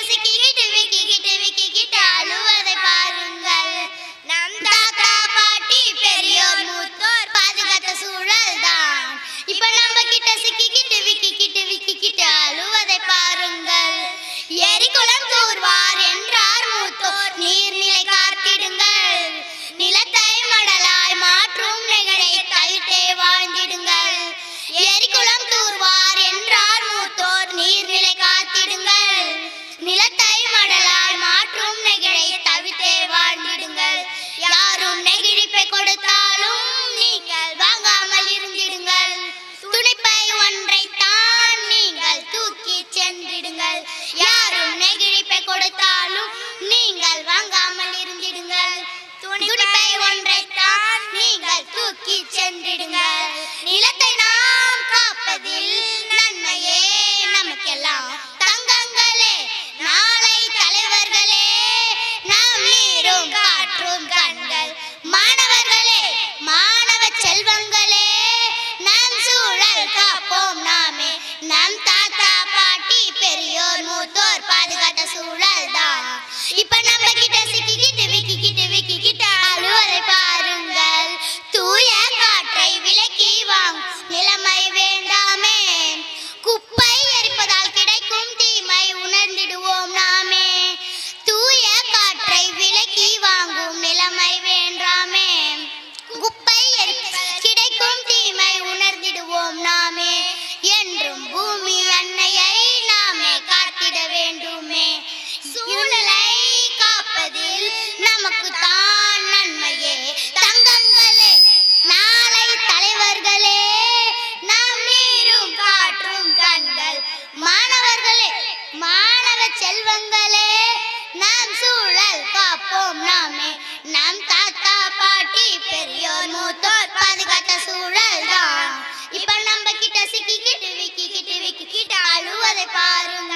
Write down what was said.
রেজিকি மாற்றும் கண்கள். மாணவர்களே மாணவ செல்வங்களே நம் சூழல் காப்போம் நாமே. நம் தாத்தா பாட்டி பெரியோர் மூத்தோர் பாதுகாத்த சூழல் தான் இப்ப செல்வங்களே நாம் சூழல் காப்போம் நாமே. நம் தாத்தா பாட்டி பெரியோர் மூத்தோர் பாதுகாத்த சூழல் தான் இப்ப நம்ம கிட்ட சிக்கிக்கிட்டு விக்கிக்கிட்டு விக்கிக்கிட்டு அழுவதை பாருங்க.